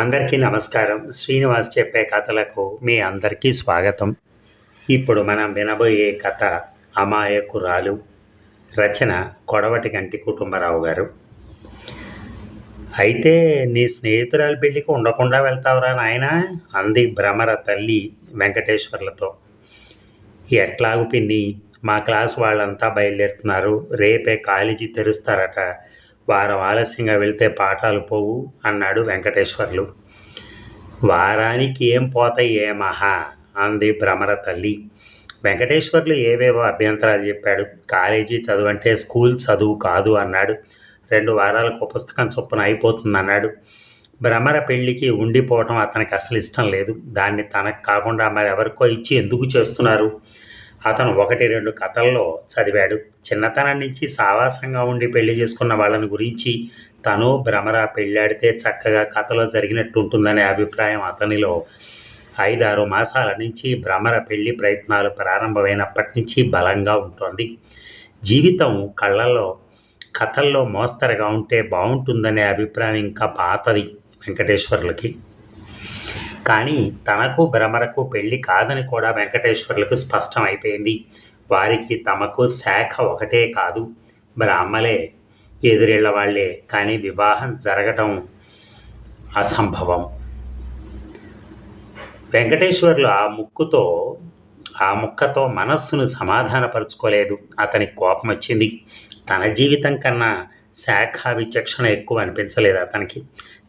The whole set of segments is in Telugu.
అందరికీ నమస్కారం. శ్రీనివాస్ చెప్పే కథలకు మీ అందరికీ స్వాగతం. ఇప్పుడు మనం వినబోయే కథ అమాయకురాలు రచన కొడవటి గంటి కుటుంబరావు గారు. అయితే నీ స్నేహితురాలు పెళ్ళికి ఉండకుండా వెళ్తావురా నాయన? అంది భ్రమర తల్లి వెంకటేశ్వర్లతో. ఎట్లాగు పిన్ని మా క్లాస్ వాళ్ళంతా బయలుదేరుతున్నారు. రేపే కాలేజీ తెరుస్తారట. వారం ఆలస్యంగా వెళ్తే పాఠాలు పోవు అన్నాడు వెంకటేశ్వర్లు. వారానికి ఏం పోతాయి ఏ మహా? అంది భ్రమర తల్లి. వెంకటేశ్వర్లు ఏవేవో అభ్యంతరాలు చెప్పాడు. కాలేజీ చదువు అంటే స్కూల్ చదువు కాదు అన్నాడు. రెండు వారాలకు పుస్తకం చొప్పున అయిపోతుంది అన్నాడు భ్రమర పెళ్ళికి ఉండిపోవటం అతనికి అసలు ఇష్టం లేదు. దాన్ని తనకు కాకుండా మరెవరికో ఇచ్చి ఎందుకు చేస్తున్నారు? అతను ఒకటి రెండు కథల్లో చదివాడు. చిన్నతనం నుంచి సావాసంగా ఉండి పెళ్ళి చేసుకున్న వాళ్ళని గురించి తను భ్రమర పెళ్ళాడితే చక్కగా కథలో జరిగినట్టు ఉంటుందనే అభిప్రాయం అతనిలో. ఐదారు మాసాల నుంచి భ్రమర పెళ్ళి ప్రయత్నాలు ప్రారంభమైనప్పటి నుంచి బలంగా ఉంటుంది. జీవితం కళ్ళల్లో కథల్లో మోస్తరుగా ఉంటే బాగుంటుందనే అభిప్రాయం ఇంకా పాతది వెంకటేశ్వర్లకి. కానీ తనకు భ్రమరకు పెళ్ళి కాదని కూడా వెంకటేశ్వర్లకు స్పష్టం అయిపోయింది. వారికి తమకు శాఖ ఒకటే కాదు. బ్రాహ్మలే ఎదురేళ్ళ వాళ్ళే కానీ వివాహం జరగటం అసంభవం. వెంకటేశ్వర్లు ఆ ముక్కుతో ఆ ముక్కతో మనస్సును సమాధానపరుచుకోలేదు. అతనికి కోపం వచ్చింది. తన జీవితం కన్నా శాఖ విచక్షణ ఎక్కువ అనిపించలేదు అతనికి.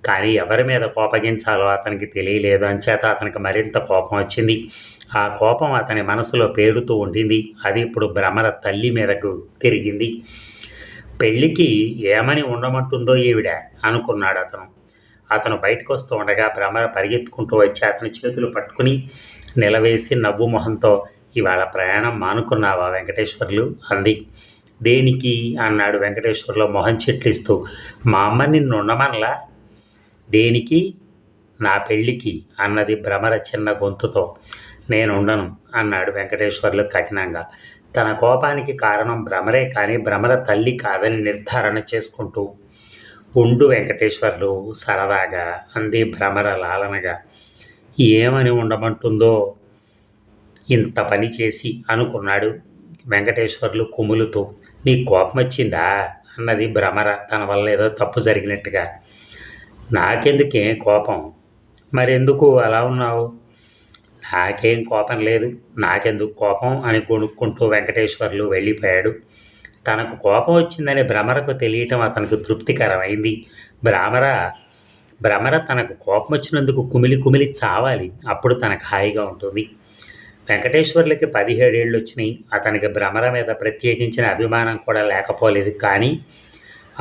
కానీ ఎవరి మీద కోపగించాలో అతనికి తెలియలేదు. అంచేత అతనికి మరింత కోపం వచ్చింది. ఆ కోపం అతని మనసులో పేరుతూ ఉండింది. అది ఇప్పుడు భ్రమర తల్లి మీదకు తిరిగింది. పెళ్ళికి ఏమని ఉండమంటుందో ఈవిడ అనుకున్నాడు అతను. అతను బయటకు వస్తూ ఉండగా భ్రమర పరిగెత్తుకుంటూ వచ్చి అతని చేతులు పట్టుకుని నిలవేసి నవ్వు మొహంతో ఇవాళ ప్రయాణం మానుకున్నావా వెంకటేశ్వర్లు? అంది. దేనికి? అన్నాడు వెంకటేశ్వర్లో మొహం చెట్లిస్తూ. మా అమ్మ నిన్ను ఉండమనలా దేనికి? నా పెళ్ళికి అన్నది భ్రమర చిన్న గొంతుతో. నేను ఉండను అన్నాడు వెంకటేశ్వర్లు కఠినంగా. తన కోపానికి కారణం భ్రమరే కానీ భ్రమర తల్లి కాదని నిర్ధారణ చేసుకుంటూ. ఉండు వెంకటేశ్వర్లు సరదాగా అంది భ్రమర లాలనగా. ఏమని ఉండమంటుందో? ఇంత పని చేసి అనుకున్నాడు వెంకటేశ్వర్లు కుములుతూ. నీ కోపం వచ్చిందా అన్నది భ్రమర తన వల్ల ఏదో తప్పు జరిగినట్టుగా. నాకెందుకే కోపం? మరెందుకు అలా ఉన్నావు? నాకేం కోపం లేదు. నాకెందుకు కోపం? అని కొనుక్కుంటూ వెంకటేశ్వర్లు వెళ్ళిపోయాడు. తనకు కోపం వచ్చిందని భ్రమరకు తెలియటం అతనికి తృప్తికరమైంది. భ్రమర భ్రమర తనకు కోపం వచ్చినందుకు కుమిలి కుమిలి చావాలి. అప్పుడు తనకు హాయిగా ఉంటుంది. వెంకటేశ్వర్లకి పదిహేడేళ్ళు వచ్చినాయి అతనికి భ్రమర మీద ప్రత్యేకించిన అభిమానం కూడా లేకపోలేదు. కానీ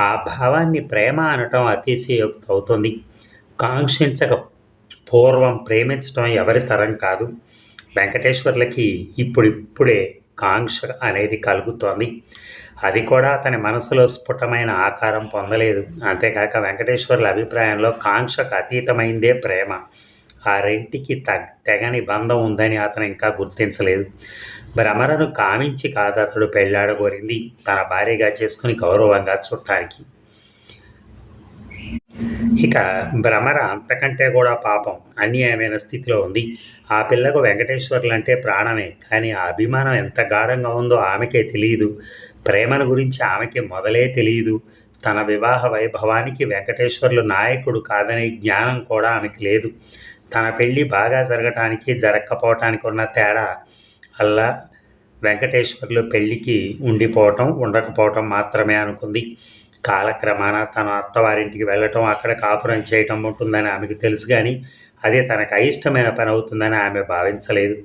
ఆ భావాన్ని ప్రేమ అనటం అతిశయోక్తి అవుతుంది కాంక్షించక పూర్వం ప్రేమించడం ఎవరి తరం కాదు. వెంకటేశ్వర్లకి ఇప్పుడిప్పుడే కాంక్ష అనేది కలుగుతోంది. అది కూడా అతని మనసులో స్ఫుటమైన ఆకారం పొందలేదు. అంతేకాక వెంకటేశ్వర్ల అభిప్రాయంలో కాంక్షకు అతీతమైందే ప్రేమ. ఆ రెంటికి త తెగని బంధం ఉందని అతను ఇంకా గుర్తించలేదు. భ్రమరను కామించి కాదు అతడు పెళ్ళాడగోరింది తన భార్యగా చేసుకుని గౌరవంగా చుట్టానికి. ఇక భ్రమర అంతకంటే కూడా పాపం అన్యాయమైన స్థితిలో ఉంది. ఆ పిల్లకు వెంకటేశ్వర్లు అంటే ప్రాణమే. కానీ ఆ అభిమానం ఎంత గాఢంగా ఉందో ఆమెకే తెలియదు. ప్రేమను గురించి ఆమెకి మొదలే తెలియదు. తన వివాహ వైభవానికి వెంకటేశ్వర్లు నాయకుడు కాదనే జ్ఞానం కూడా ఆమెకి లేదు. తన పెళ్ళి బాగా జరగటానికి జరగకపోవటానికి ఉన్న తేడా అల్లా వెంకటేశ్వర్లు పెళ్ళికి ఉండిపోవటం ఉండకపోవటం మాత్రమే అనుకుంది. కాలక్రమాన తన అత్తవారింటికి వెళ్ళటం అక్కడ కాపురం చేయటం ఉంటుందని ఆమెకు తెలుసు కానీ అదే తనకు అయిష్టమైన పని అవుతుందని ఆమె భావించలేదు.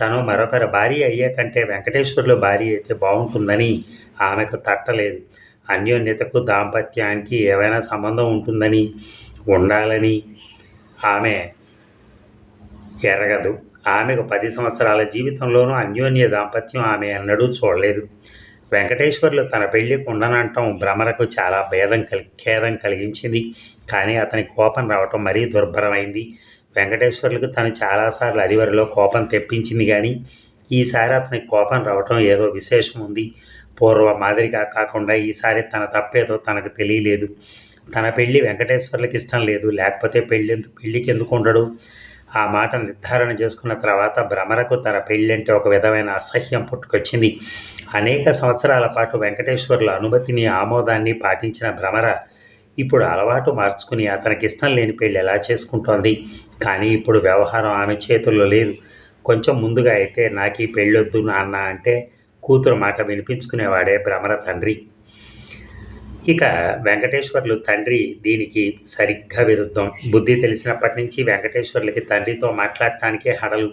తను మరొకరి భార్య అయ్యే కంటే వెంకటేశ్వర్లు భార్య అయితే బాగుంటుందని ఆమెకు తట్టలేదు. అన్యోన్యతకు దాంపత్యానికి ఏవైనా సంబంధం ఉంటుందని ఉండాలని ఆమె ఎరగదు. ఆమెకు పది సంవత్సరాల జీవితంలోనూ అన్యోన్య దాంపత్యం ఆమె ఎన్నడూ చూడలేదు. వెంకటేశ్వర్లు తన పెళ్ళి ఉండనంటం భ్రమరకు చాలా భేదం కలి ఖేదం కలిగించింది. కానీ అతని కోపం రావటం మరీ దుర్భరమైంది. వెంకటేశ్వర్లకు తను చాలాసార్లు అదివరిలో కోపం తెప్పించింది కానీ ఈసారి అతనికి కోపం రావటం ఏదో విశేషం ఉంది. పూర్వ మాదిరిగా కాకుండా ఈసారి తన తప్పేదో తనకు తెలియలేదు. తన పెళ్ళి వెంకటేశ్వర్లకు ఇష్టం లేదు. లేకపోతే పెళ్ళి పెళ్ళికి ఎందుకు ఉండడు? ఆ మాట నిర్ధారణ చేసుకున్న తర్వాత భ్రమరకు తన పెళ్ళంటే ఒక విధమైన అసహ్యం పుట్టుకొచ్చింది. అనేక సంవత్సరాల పాటు వెంకటేశ్వరుల అనుమతిని ఆమోదాన్ని పాటించిన భ్రమర ఇప్పుడు అలవాటు మార్చుకుని అతనికి ఇష్టం లేని పెళ్ళి ఎలా చేసుకుంటోంది? కానీ ఇప్పుడు వ్యవహారం ఆమె చేతుల్లో లేదు. కొంచెం ముందుగా అయితే నాకు ఈ పెళ్ళొద్దు నాన్న అంటే కూతురు మాట వినిపించుకునేవాడే భ్రమర తండ్రి. ఇక వెంకటేశ్వర్లు తండ్రి దీనికి సరిగ్గా విరుద్ధం. బుద్ధి తెలిసినప్పటి నుంచి వెంకటేశ్వర్లకి తండ్రితో మాట్లాడటానికే హడలు.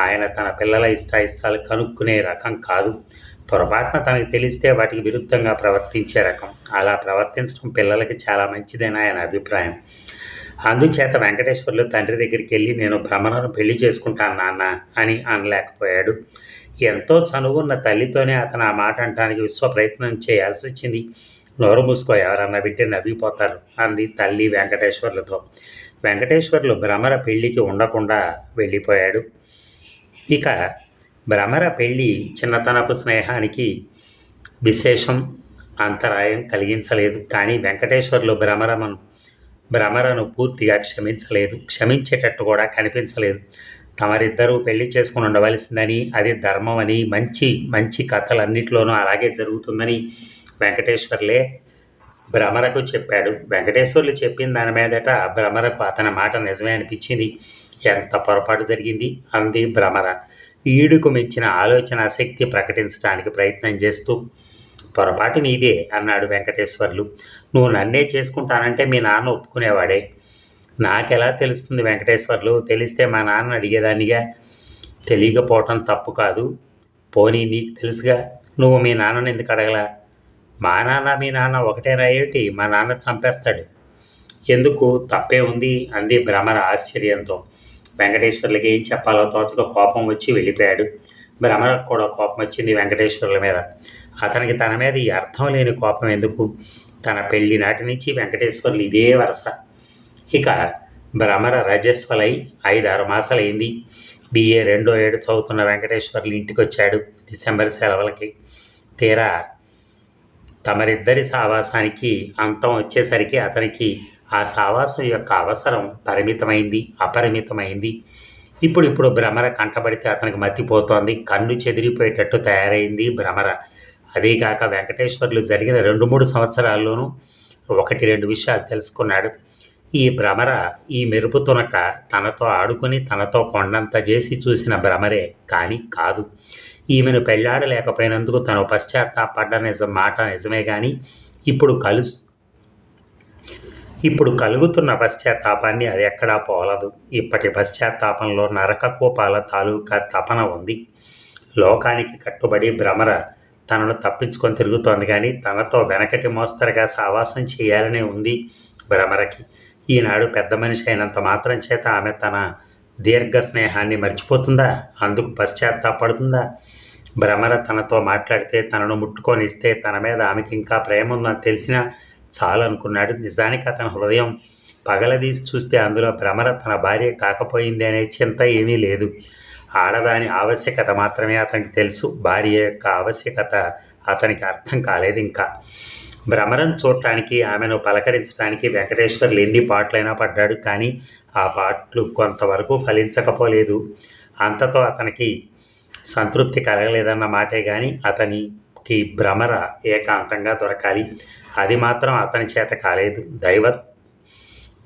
ఆయన తన పిల్లల ఇష్టాయిష్టాలు కనుక్కునే రకం కాదు. పొరపాటున తనకు తెలిస్తే వాటికి విరుద్ధంగా ప్రవర్తించే రకం. అలా ప్రవర్తించడం పిల్లలకి చాలా మంచిదని ఆయన అభిప్రాయం. అందుచేత వెంకటేశ్వర్లు తండ్రి దగ్గరికి వెళ్ళి నేను భ్రమణను పెళ్ళి చేసుకుంటాను నాన్న అని అనలేకపోయాడు. ఎంతో చనువున్న తల్లితోనే అతను ఆ మాట అంటానికి విశ్వ ప్రయత్నం చేయాల్సి వచ్చింది. నోరు మూసుకో ఎవరన్నా వింటే నవ్విపోతారు అంది తల్లి వెంకటేశ్వర్లతో. వెంకటేశ్వర్లు భ్రమర పెళ్ళికి ఉండకుండా వెళ్ళిపోయాడు. ఇక భ్రమర పెళ్ళి చిన్నతనపు స్నేహానికి విశేషం అంతరాయం కలిగించలేదు. కానీ వెంకటేశ్వర్లు భ్రమరమను భ్రమరను పూర్తిగా క్షమించలేదు. క్షమించేటట్టు కూడా కనిపించలేదు. తమరిద్దరూ పెళ్ళి చేసుకుని ఉండవలసిందని అది ధర్మం అని మంచి మంచి కథలన్నిటిలోనూ అలాగే జరుగుతుందని వెంకటేశ్వర్లే భ్రమరకు చెప్పాడు. వెంకటేశ్వర్లు చెప్పిన దాని మీదట భ్రమరకు అతని మాట నిజమే అనిపించింది. ఎంత పొరపాటు జరిగింది? అంది భ్రమర. ఈడుకు మెచ్చిన ఆలోచన శక్తి ప్రకటించడానికి ప్రయత్నం చేస్తూ పొరపాటు నీదే అన్నాడు వెంకటేశ్వర్లు. నువ్వు నన్నే చేసుకుంటానంటే మీ నాన్న ఒప్పుకునేవాడే. నాకెలా తెలుస్తుంది వెంకటేశ్వర్లు? తెలిస్తే మా నాన్న అడిగేదానిగా తెలియకపోవటం తప్పు కాదు. పోనీ నీకు తెలుసుగా. నువ్వు మీ నాన్నని ఎందుకు అడగలా? మా నాన్న మీ నాన్న ఒకటేనా ఏమిటి? మా నాన్న చంపేస్తాడు. ఎందుకు? తప్పే ఉంది అంది భ్రమర ఆశ్చర్యంతో. వెంకటేశ్వర్లకి ఏం చెప్పాలో తోచక కోపం వచ్చి వెళ్ళిపోయాడు. భ్రమరకు కూడా కోపం వచ్చింది వెంకటేశ్వర్ల మీద. అతనికి తన మీద ఈ అర్థం లేని కోపం ఎందుకు? తన పెళ్ళి నాటి నుంచి వెంకటేశ్వర్లు ఇదే వరుస. ఇక భ్రమర రజస్వలై ఐదారు మాసాలైంది. బిఏ రెండో ఏడు చదువుతున్న వెంకటేశ్వర్లు ఇంటికి వచ్చాడు డిసెంబర్ సెలవులకి. తీరా తమరిద్దరి సావాసానికి అంతం వచ్చేసరికి అతనికి ఆ సావాసం యొక్క అవసరం పరిమితమైంది అపరిమితమైంది. ఇప్పుడు ఇప్పుడు భ్రమర కంటబడితే అతనికి మతిపోతోంది. కన్ను చెదిరిపోయేటట్టు తయారైంది భ్రమర. అదేగాక వెంకటేశ్వర్లు జరిగిన రెండు మూడు సంవత్సరాల్లోనూ ఒకటి రెండు విషయాలు తెలుసుకున్నాడు. ఈ భ్రమర ఈ మెరుపు తునక తనతో ఆడుకుని తనతో కొండంత చేసి చూసిన భ్రమరే కానీ కాదు. ఈమెను పెళ్ళాడలేకపోయినందుకు తను పశ్చాత్తాపడ్డ నిజం మాట నిజమే కానీ ఇప్పుడు కలుసు ఇప్పుడు కలుగుతున్న పశ్చాత్తాపాన్ని అది ఎక్కడా పోలదు. ఇప్పటి పశ్చాత్తాపంలో నరక కోపాల తాలూకా తపన ఉంది. లోకానికి కట్టుబడి భ్రమర తనను తప్పించుకొని తిరుగుతోంది కానీ తనతో వెనకటి మోస్తరుగా సావాసం చేయాలనే ఉంది భ్రమరకి. ఈనాడు పెద్ద మనిషి అయినంత మాత్రం చేత ఆమె తన దీర్ఘ స్నేహాన్ని మర్చిపోతుందా? అందుకు పశ్చాత్తాపడుతుందా? భ్రమర తనతో మాట్లాడితే తనను ముట్టుకొనిస్తే తన మీద ఆమెకి ఇంకా ప్రేమ ఉందని తెలిసినా చాలనుకున్నాడు. నిజానికి అతని హృదయం పగలదీసి చూస్తే అందులో భ్రమర తన భార్య కాకపోయింది అనే చింత ఏమీ లేదు. ఆడదాని ఆవశ్యకత మాత్రమే అతనికి తెలుసు. భార్య యొక్క ఆవశ్యకత అతనికి అర్థం కాలేదు ఇంకా. భ్రమరం చూడటానికి ఆమెను పలకరించడానికి వెంకటేశ్వర్లు ఎన్ని పాటలైనా పడ్డాడు. కానీ ఆ పాటలు కొంతవరకు ఫలించకపోలేదు. అంతతో అతనికి సంతృప్తి కలగలేదన్న మాటే కానీ అతనికి భ్రమర ఏకాంతంగా దొరకాలి. అది మాత్రం అతని చేత కాలేదు. దైవ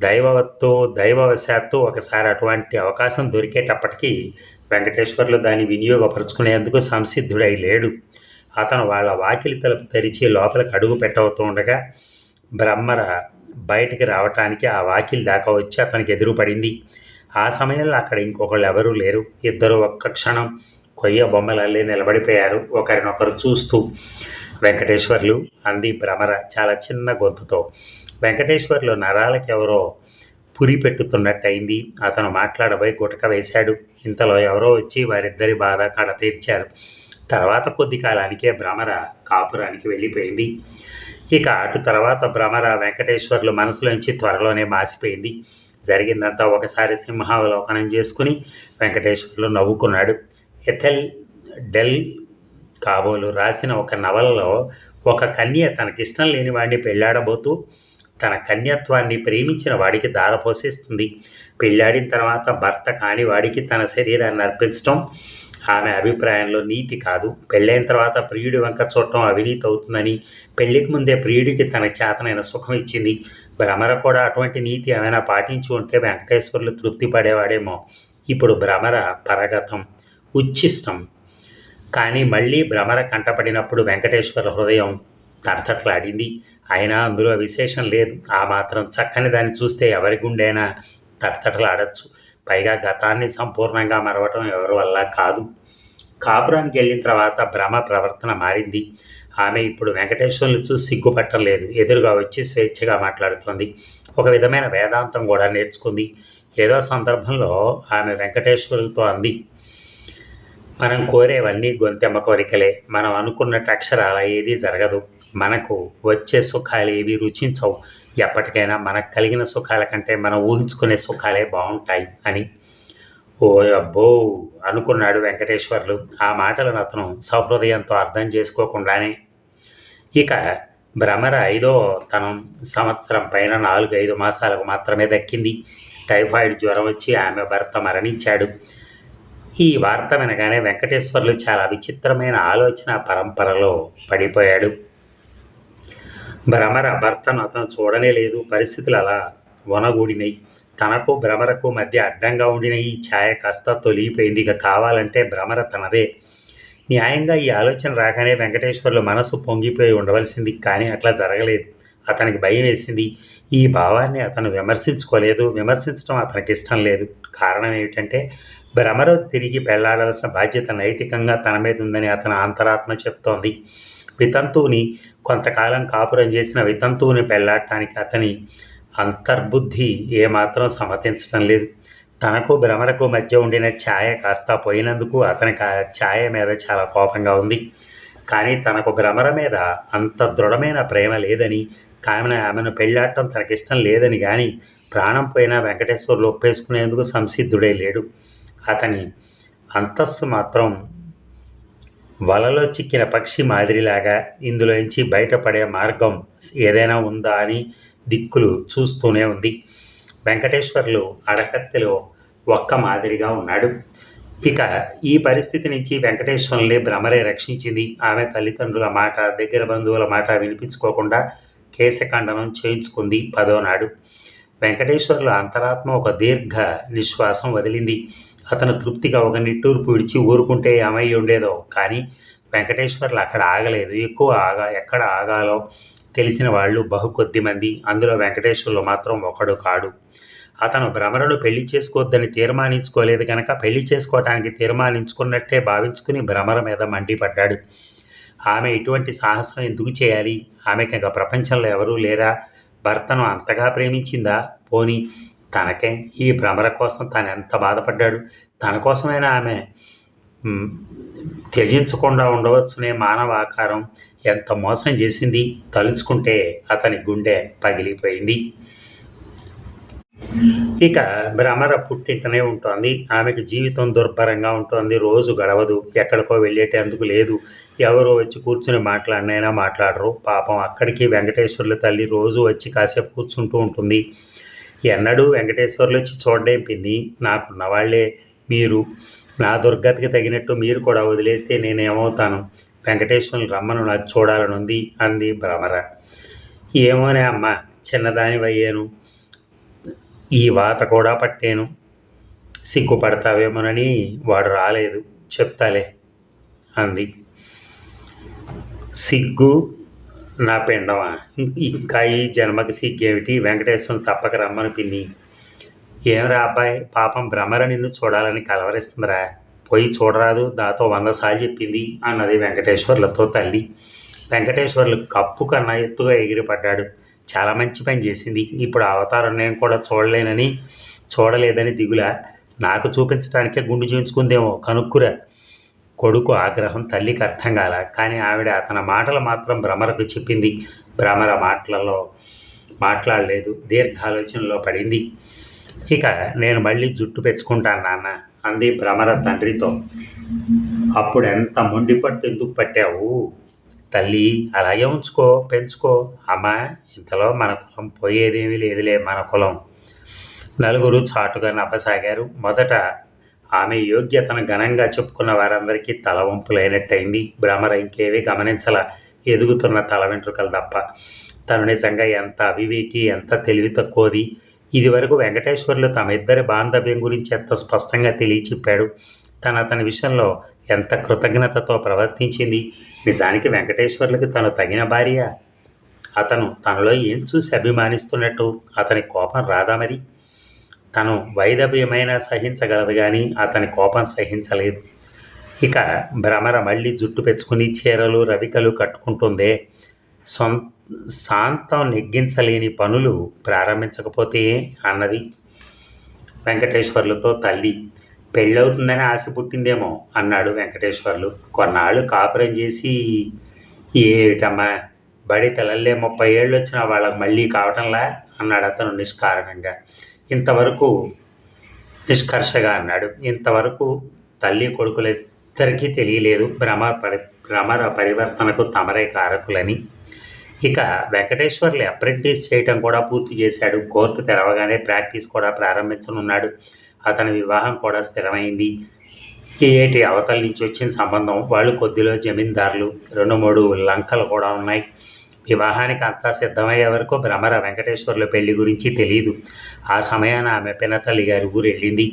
దైవవత్తు దైవవశాత్తు ఒకసారి అటువంటి అవకాశం దొరికేటప్పటికీ వెంకటేశ్వర్లు దాన్ని వినియోగపరుచుకునేందుకు సంసిద్ధుడై లేడు. అతను వాళ్ళ వాకిలి తలుపు తెరిచి లోపలికి అడుగు పెట్టవుతుండగా బ్రహ్మర బయటికి రావటానికి ఆ వాకిలి దాకా వచ్చి అతనికి ఎదురుపడింది. ఆ సమయంలో అక్కడ ఇంకొకళ్ళు ఎవరూ లేరు. ఇద్దరు ఒక్క క్షణం కొయ్య బొమ్మలల్లి నిలబడిపోయారు. ఒకరినొకరు చూస్తూ వెంకటేశ్వర్లు అంది భ్రమర చాలా చిన్న గొంతుతో. వెంకటేశ్వర్లు నరాలకి ఎవరో పురి పెట్టుతున్నట్టయింది. అతను మాట్లాడబోయి గుటక వేశాడు. ఇంతలో ఎవరో వచ్చి వారిద్దరి బాధ కడ తీర్చారు. తర్వాత కొద్ది కాలానికే భ్రమర కాపురానికి వెళ్ళిపోయింది. ఇక అటు తర్వాత భ్రమర వెంకటేశ్వర్లు మనసులోంచి త్వరలోనే మాసిపోయింది. జరిగిందంతా ఒకసారి సింహావలోకనం చేసుకుని వెంకటేశ్వర్లు నవ్వుకున్నాడు. ఎథెల్ డెల్ కాబోలు రాసిన ఒక నవలలో ఒక కన్య తనకిష్టం లేని వాడిని పెళ్ళాడబోతూ తన కన్యత్వాన్ని ప్రేమించిన వాడికి దారపోసేస్తుంది పెళ్ళాడిన తర్వాత భర్త కాని వాడికి తన శరీరాన్ని అర్పించడం ఆమె అభిప్రాయంలో నీతి కాదు. పెళ్ళైన తర్వాత ప్రియుడి వంక చూడటం అవినీతి అవుతుందని పెళ్ళికి ముందే ప్రియుడికి తన చేతనైన సుఖం ఇచ్చింది. భ్రమర కూడా అటువంటి నీతి ఏమైనా పాటించి ఉంటే వెంకటేశ్వర్లు తృప్తి పడేవాడేమో. ఇప్పుడు భ్రమర పరగతం. ఉచ్ఛిష్టం కానీ మళ్ళీ భ్రమర కంటపడినప్పుడు వెంకటేశ్వర హృదయం తడతట్లాడింది అయినా అందులో విశేషం లేదు. ఆ మాత్రం చక్కని దాన్ని చూస్తే ఎవరి గుండైనా తడతటలాడచ్చు పైగా గతాన్ని సంపూర్ణంగా మరవటం ఎవరి వల్ల కాదు. కాపురానికి వెళ్ళిన తర్వాత భ్రమ ప్రవర్తన మారింది. ఆమె ఇప్పుడు వెంకటేశ్వర్లు చూసి సిగ్గుపట్టం లేదు. ఎదురుగా వచ్చి స్వేచ్ఛగా మాట్లాడుతోంది. ఒక విధమైన వేదాంతం కూడా నేర్చుకుంది. ఏదో సందర్భంలో ఆమె వెంకటేశ్వరులతో అంది. మనం కోరేవన్నీ గొంతెమ్మ కోరికలే మనం అనుకున్నట్టు అక్షరాల ఏదీ జరగదు. మనకు వచ్చే సుఖాలు ఏవి రుచించవు. ఎప్పటికైనా మనకు కలిగిన సుఖాల కంటే మనం ఊహించుకునే సుఖాలే బాగుంటాయి అని. ఓ అబ్బో! అనుకున్నాడు వెంకటేశ్వర్లు. ఆ మాటలను అతను సహృదయంతో అర్థం చేసుకోకుండానే. ఇక భ్రమర ఐదో తనం సంవత్సరం పైన నాలుగు ఐదు మాసాలకు మాత్రమే దక్కింది. టైఫాయిడ్ జ్వరం వచ్చి ఆమె భర్త మరణించాడు. ఈ వార్త వినగానే వెంకటేశ్వర్లు చాలా విచిత్రమైన ఆలోచన పరంపరలో పడిపోయాడు. భ్రమర భర్తను అతను చూడనే లేదు. పరిస్థితులు అలా వనగూడినాయి. తనకు భ్రమరకు మధ్య అడ్డంగా ఉండిన ఈ ఛాయ కాస్త తొలిగిపోయింది. ఇక కావాలంటే భ్రమర తనదే. న్యాయంగా ఈ ఆలోచన రాగానే వెంకటేశ్వర్లు మనసు పొంగిపోయి ఉండవలసింది. కానీ అట్లా జరగలేదు. అతనికి భయం వేసింది. ఈ భావాన్ని అతను విమర్శించుకోలేదు. విమర్శించడం అతనికి ఇష్టం లేదు. కారణం ఏమిటంటే భ్రమరు తిరిగి పెళ్ళాడాల్సిన బాధ్యత నైతికంగా తన మీద ఉందని అతని అంతరాత్మ చెప్తోంది. వితంతువుని కొంతకాలం కాపురం చేసిన వితంతువుని పెళ్ళాడటానికి అతని అంతర్బుద్ధి ఏమాత్రం సమ్మతించడం లేదు. తనకు భ్రమరకు మధ్య ఉండిన ఛాయ కాస్త పోయినందుకు అతనికి ఆ ఛాయ మీద చాలా కోపంగా ఉంది. కానీ తనకు భ్రమర మీద అంత దృఢమైన ప్రేమ లేదని కామెన ఆమెను పెళ్ళాడటం తనకిష్టం లేదని కానీ ప్రాణం పోయినా వెంకటేశ్వర్లు ఒప్పేసుకునేందుకు సంసిద్ధుడే లేడు. అతని అంతస్సు మాత్రం వలలో చిక్కిన పక్షి మాదిరిలాగా ఇందులోంచి బయటపడే మార్గం ఏదైనా ఉందా అని దిక్కులు చూస్తూనే ఉంది. వెంకటేశ్వర్లు అడకత్తెలో ఒక్క మాదిరిగా ఉన్నాడు. ఇక ఈ పరిస్థితి నుంచి వెంకటేశ్వరుల్ని భ్రమరే రక్షించింది. ఆమె తల్లిదండ్రుల మాట దగ్గర బంధువుల మాట వినిపించుకోకుండా కేశఖండనం చేయించుకుంది పదో నాడు అంతరాత్మ ఒక దీర్ఘ నిశ్వాసం వదిలింది. అతను తృప్తిగా ఒక నిట్టూర్పు విడిచి ఊరుకుంటే ఏమై ఉండేదో. కానీ వెంకటేశ్వర్లు అక్కడ ఆగలేదు. ఎక్కువ ఆగా ఎక్కడ ఆగాలో తెలిసిన వాళ్ళు బహు కొద్ది మంది. అందులో వెంకటేశ్వర్లు మాత్రం ఒకడు కాడు. అతను భ్రమరను పెళ్ళి చేసుకోవద్దని తీర్మానించుకోలేదు కనుక పెళ్ళి చేసుకోవటానికి తీర్మానించుకున్నట్టే భావించుకుని భ్రమర మీద మండిపడ్డాడు. ఆమె ఇటువంటి సాహసం ఎందుకు చేయాలి? ఆమెకి ఇంకా ప్రపంచంలో ఎవరూ లేరా? భర్తను అంతగా ప్రేమించిందా? పోని తనకే ఈ భ్రమర కోసం తను ఎంత బాధపడ్డాడు. తన కోసమైనా ఆమె త్యజించకుండా ఉండవచ్చునే మానవ ఆకారం ఎంత మోసం చేసింది తలుచుకుంటే అతని గుండె పగిలిపోయింది. ఇక భ్రమర పుట్టింటనే ఉంటుంది. ఆమెకు జీవితం దుర్భరంగా ఉంటుంది. రోజు గడవదు. ఎక్కడికో వెళ్ళేటందుకు లేదు. ఎవరో వచ్చి కూర్చుని మాట్లాడినైనా మాట్లాడరు. పాపం అక్కడికి వెంకటేశ్వర్ల తల్లి రోజు వచ్చి కాసేపు కూర్చుంటూ ఉంటుంది. ఎన్నడూ వెంకటేశ్వర్లు వచ్చి చూడడం పిన్ని? నాకున్న వాళ్ళే మీరు. నా దుర్గతికి తగినట్టు మీరు కూడా వదిలేస్తే నేనేమవుతాను? వెంకటేశ్వరుని రమ్మను నాకు చూడాలనుంది అంది భ్రమర. ఏమోనే అమ్మ చిన్నదానివయ్యాను. ఈ వాత కూడా పట్టాను. సిగ్గుపడతావేమోనని వాడు రాలేదు. చెప్తాలే అంది. సిగ్గు నా పిండమా? ఇంకా ఈ జన్మకి సిగ్గేమిటి? వెంకటేశ్వరం తప్పక రమ్మని పిన్ని. ఏమిరా అబ్బాయి? పాపం భ్రమర నిన్ను చూడాలని కలవరిస్తుందిరా. పోయి చూడరాదు దాతో వంద సార్లు చెప్పింది అన్నది వెంకటేశ్వర్లతో తల్లి. వెంకటేశ్వర్లు కప్పు కన్నా ఎత్తుగా ఎగిరిపడ్డాడు. చాలా మంచి పని చేసింది. ఇప్పుడు అవతారం నేను కూడా చూడలేనని చూడలేదని దిగుల. నాకు చూపించడానికే గుండు చేయించుకుందేమో కనుక్కురా. కొడుకు ఆగ్రహం తల్లికి అర్థం కాల. కానీ ఆవిడ అతని మాటలు మాత్రం భ్రమరకు చెప్పింది. భ్రమర మాటలలో మాట్లాడలేదు. దీర్ఘాలోచనలో పడింది. ఇక నేను మళ్ళీ జుట్టు పెంచుకుంటాను నాన్న అంది భ్రమర తండ్రితో. అప్పుడు ఎంత మొండిపట్టు ఎందుకు పట్టావు? తల్లి అలాగే ఉంచుకో పెంచుకో. అమ్మా ఇంతలో మన కులం పోయేదేమీ లేదులే మన కులం. నలుగురు చాటుగా నవ్వసాగారు. మొదట ఆమె యోగ్యతను ఘనంగా చెప్పుకున్న వారందరికీ తల వంపులైనట్టయింది. భ్రమర ఇంకేవీ గమనించల ఎదుగుతున్న తల వెంట్రుకలు తప్ప. తను నిజంగా ఎంత అవివేకి ఎంత తెలివి తక్కువది. ఇదివరకు వెంకటేశ్వర్లు తమ ఇద్దరి బాంధవ్యం గురించి ఎంత స్పష్టంగా తెలియచెప్పాడు. తను అతని విషయంలో ఎంత కృతజ్ఞతతో ప్రవర్తించింది. నిజానికి వెంకటేశ్వర్లకు తను తగిన భార్య. అతను తనలో ఏం చూసి అభిమానిస్తున్నట్టు. అతని కోపం రాదా మరి? తను వైదవ్యమైన సహించగలదు కానీ అతని కోపం సహించలేదు. ఇక భ్రమర మళ్ళీ జుట్టు పెంచుకుని చీరలు రవికలు కట్టుకుంటుందే. సొం శాంతం నెగ్గించలేని పనులు ప్రారంభించకపోతే అన్నది వెంకటేశ్వర్లతో తల్లి. పెళ్ళవుతుందని ఆశ పుట్టిందేమో అన్నాడు వెంకటేశ్వర్లు. కొన్నాళ్ళు కాపురం చేసి ఏమిటమ్మా బడి తలల్లే ముప్పై ఏళ్ళు వచ్చిన వాళ్ళకి మళ్ళీ కావటంలా? అన్నాడు అతను నిష్కారణంగా. ఇంతవరకు నిష్కర్షగా అన్నాడు. ఇంతవరకు తల్లి కొడుకులిద్దరికీ తెలియలేదు. భ్రమ పరి భ్రమర పరివర్తనకు తమరే కారకులని. ఇక వెంకటేశ్వర్లు అప్రెంటిస్ చేయటం కూడా పూర్తి చేశాడు. కోర్టు తెరవగానే ప్రాక్టీస్ కూడా ప్రారంభించనున్నాడు. అతని వివాహం కూడా స్థిరమైంది. ఏటి అవతల నుంచి వచ్చిన సంబంధం వాళ్ళు కొద్దిలో జమీందారులు రెండు మూడు లంకలు కూడా ఉన్నాయి. వివాహానికి అంతా సిద్ధమయ్యే వరకు భ్రమర వెంకటేశ్వర్ల పెళ్ళి గురించి తెలియదు ఆ సమయాన ఆమె పినతల్లి గారి ఊరు వెళ్ళింది.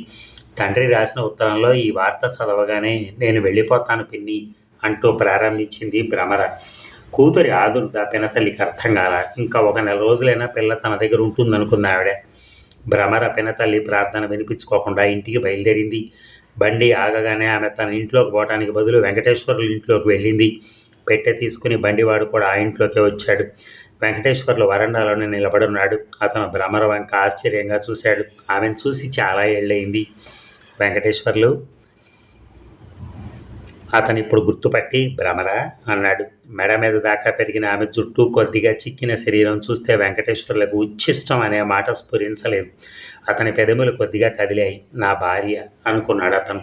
తండ్రి రాసిన ఉత్తరంలో ఈ వార్త చదవగానే నేను వెళ్ళిపోతాను పిన్ని అంటూ ప్రారంభించింది భ్రమర. కూతురి ఆదుర్ద పినతల్లికి అర్థం కాల. ఇంకా ఒక నెల రోజులైనా పిల్ల తన దగ్గర ఉంటుందనుకుంది ఆవిడ. భ్రమర పినతల్లి ప్రార్థన వినిపించుకోకుండా ఇంటికి బయలుదేరింది. బండి ఆగగానే ఆమె తన ఇంట్లోకి పోవడానికి బదులు వెంకటేశ్వరుల ఇంట్లోకి వెళ్ళింది. పెట్టె తీసుకుని బండివాడు కూడా ఆ ఇంట్లోకే వచ్చాడు. వెంకటేశ్వర్లు వరండాలోనే నిలబడున్నాడు అతను భ్రమర వంక ఆశ్చర్యంగా చూశాడు. ఆమెను చూసి చాలా ఏళ్ళయింది. వెంకటేశ్వర్లు అతను ఇప్పుడు గుర్తుపట్టి భ్రమర? అన్నాడు. మెడ మీద దాకా పెరిగిన ఆమె జుట్టు కొద్దిగా చిక్కిన శరీరం చూస్తే వెంకటేశ్వర్లకు ఉచ్ఛిష్టం అనే మాట స్ఫురించలేదు. అతని పెదములు కొద్దిగా కదిలాయి. నా భార్య అనుకున్నాడు అతను.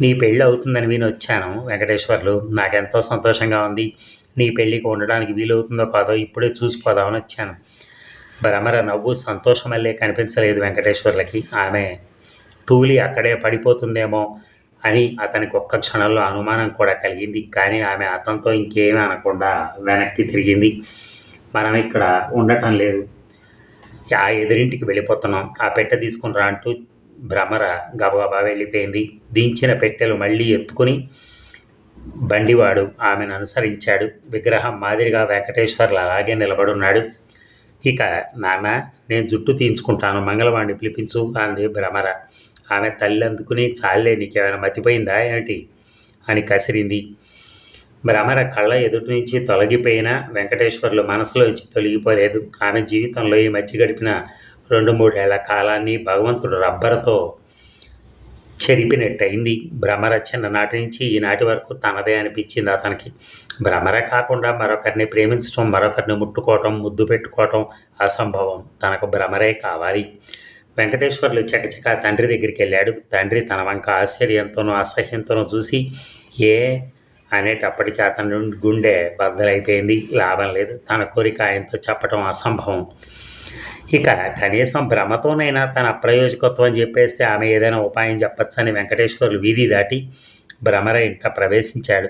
నీ పెళ్ళి అవుతుందని విని వచ్చాను వెంకటేశ్వర్లు. నాకెంతో సంతోషంగా ఉంది. నీ పెళ్ళికి ఉండడానికి వీలవుతుందో కాదో ఇప్పుడే చూసిపోదామని వచ్చాను. భ్రమర నవ్వు సంతోషం సంతోషమల్లే కనిపించలేదు వెంకటేశ్వర్లకి. ఆమె తూలి అక్కడే పడిపోతుందేమో అని అతనికి ఒక్క క్షణంలో అనుమానం కూడా కలిగింది. కానీ ఆమె అతనితో ఇంకేమీ అనకుండా వెనక్కి తిరిగింది. మనం ఇక్కడ ఉండటం లేదు. ఆ ఎదురింటికి వెళ్ళిపోతున్నాం. ఆ పెట్ట తీసుకుని రా అంటూ భ్రమర గబగబా వెళ్ళిపోయింది. దించిన పెట్టెలు మళ్ళీ ఎత్తుకుని బండివాడు ఆమెను అనుసరించాడు. విగ్రహం మాదిరిగా వెంకటేశ్వర్లు అలాగే నిలబడున్నాడు. ఇక నాన్న నేను జుట్టు తీయించుకుంటాను. మంగళవాణ్ణి పిలిపించు అంది భ్రమర. ఆమె తల్లి అందుకుని చాలే నీకేమైనా మతిపోయిందా ఏమిటి అని కసిరింది. భ్రమర కళ్ళ ఎదుటి నుంచి తొలగిపోయిన వెంకటేశ్వర్లు మనసులో ఇచ్చి తొలగిపోలేదు. ఆమె జీవితంలో ఈ మధ్య గడిపిన రెండు మూడేళ్ళ కాలాన్ని భగవంతుడు రబ్బరుతో చెరిపినట్టయింది. భ్రమర చిన్ననాటి నుంచి ఈనాటి వరకు తనదే అనిపించింది అతనికి. భ్రమర కాకుండా మరొకరిని ప్రేమించడం మరొకరిని ముట్టుకోవటం ముద్దు పెట్టుకోవటం అసంభవం. తనకు భ్రమరే కావాలి. వెంకటేశ్వర్లు చకచక తండ్రి దగ్గరికి వెళ్ళాడు. తండ్రి తన వంక ఆశ్చర్యంతోనూ అసహ్యంతోనూ చూసి ఏ అనేటప్పటికీ అతని గుండె బద్దలైపోయింది. లాభం లేదు. తన కోరిక ఆయనతో చెప్పటం అసంభవం. ఇక కనీసం భ్రమతోనైనా తన అప్రయోజకత్వం చెప్పేస్తే ఆమె ఏదైనా ఉపాయం చెప్పచ్చని వెంకటేశ్వర్లు వీధి దాటి భ్రమర ఇంట ప్రవేశించాడు.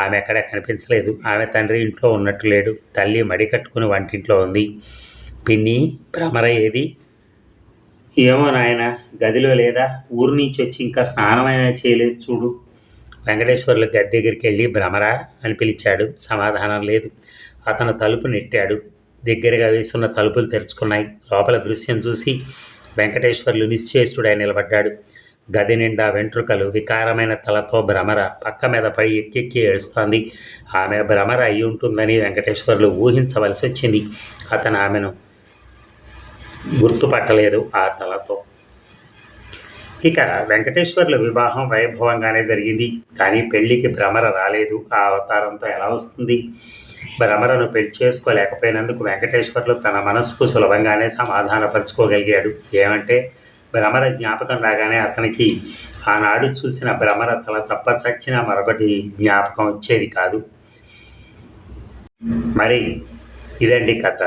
ఆమె ఎక్కడ కనిపించలేదు. ఆమె తండ్రి ఇంట్లో ఉన్నట్టు లేడు. తల్లి మడి కట్టుకుని వంటింట్లో ఉంది. పిన్ని భ్రమర ఏది? ఏమో నాయన గదిలో లేదా? ఊరి నుంచి వచ్చి ఇంకా స్నానమైనా చేయలేదు చూడు. వెంకటేశ్వర్లు గది దగ్గరికి వెళ్ళి భ్రమర అని పిలిచాడు. సమాధానం లేదు. అతను తలుపు నెట్టాడు. దగ్గరగా వేసున్న తలుపులు తెరుచుకున్నాయి. లోపల దృశ్యం చూసి వెంకటేశ్వర్లు నిశ్చేష్టుడై నిలబడ్డాడు. గది నిండా వెంట్రుకలు వికారమైన తలతో భ్రమర పక్క మీద పడి ఎక్కెక్కి ఏడుస్తోంది. ఆమె భ్రమర అయి ఉంటుందని వెంకటేశ్వర్లు ఊహించవలసి వచ్చింది. అతను ఆమెను గుర్తుపట్టలేదు ఆ తలతో. ఇక వెంకటేశ్వర్ల వివాహం వైభవంగానే జరిగింది. కానీ పెళ్ళికి భ్రమర రాలేదు. ఆ అవతారంతో ఎలా వస్తుంది? భ్రమరను పెళ్ళి చేసుకోలేకపోయినందుకు వెంకటేశ్వర్లు తన మనస్సుకు సులభంగానే సమాధానపరుచుకోగలిగాడు. ఏమంటే భ్రమర జ్ఞాపకం రాగానే అతనికి ఆనాడు చూసిన భ్రమర తల తప్ప చచ్చిన మరొకటి జ్ఞాపకం వచ్చేది కాదు. మరి ఇదండి కథ.